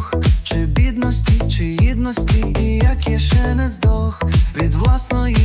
трьох, чи бідності, чи гідності, і як я ще не здох від власної.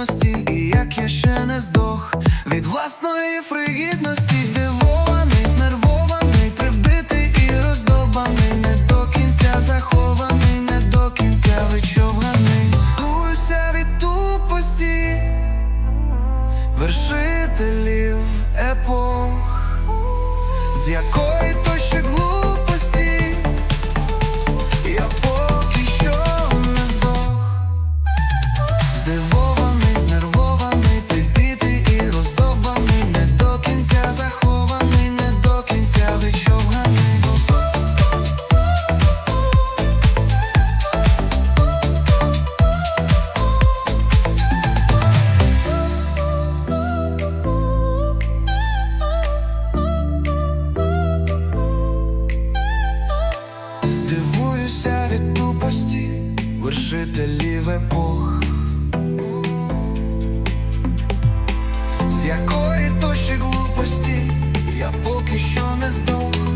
Чи гідності, і як я ще не здох від власної фригідності, здивований, знервований, прибитий і роздовбаний, не до кінця захований, не до кінця вичовганий. Дуюся від тупості, вершителів епох, з якої вершителів епох, з якої тощі глупості я поки що не здох.